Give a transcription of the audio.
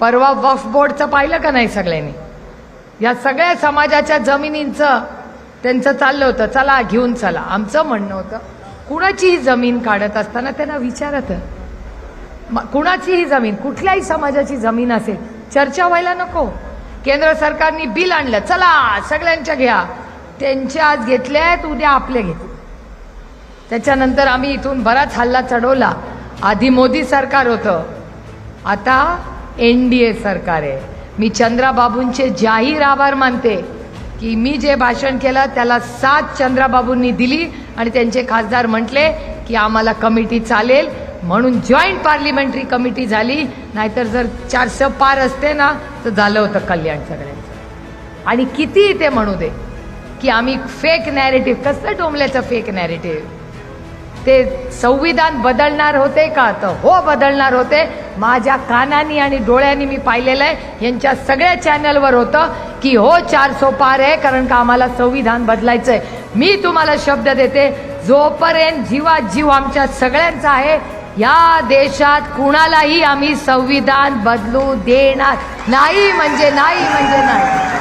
परवा वफ बोर्डचं पाहिलं का नाही सगळ्यांनी? या सगळ्या समाजाच्या जमिनींचं त्यांचं चाललं होतं चला घेऊन चला. आमचं म्हणणं होतं कुणाचीही जमीन काढत असताना त्यांना विचारत. कुणाचीही जमीन कुठल्याही समाजाची जमीन असेल चर्चा व्हायला नको. केंद्र सरकारने बिल आणलं चला सगळ्यांच्या घ्या. त्यांचे आज घेतल्यात आहेत उद्या आपले घेतले त्याच्यानंतर आम्ही इथून बराच हल्ला चढवला. आधी मोदी सरकार होतं. आता एन डी ए सरकार. आहे मी चंद्राबाबूंचे जाहीर आभार मानते की मी जे भाषण केलं त्याला साथ चंद्राबाबूंनी दिली आणि त्यांचे खासदार म्हटले की आम्हाला कमिटी चालेल. म्हणून जॉईंट पार्लिमेंटरी कमिटी झाली. नाहीतर जर चारशे पार असते ना तर झालं होतं कल्याण सगळ्यांचं. आणि किती ते म्हणू दे की आम्ही फेक नॅरेटिव्ह कसलं टोमल्याचं फेक नॅरेटिव्ह ते संविधान बदलणार होते का? तर हो बदलणार होते. माझ्या कानानी आणि डोळ्यांनी मी पाहिलेलं आहे. यांच्या सगळ्या चॅनलवर होतं की हो चार सो पार आहे कारण का आम्हाला संविधान बदलायचं आहे मी तुम्हाला शब्द देते जोपर्यंत जीवा जीव आमच्या सगळ्यांचा आहे या देशात कुणालाही आम्ही संविधान बदलू देणार. नाही म्हणजे नाही म्हणजे नाही.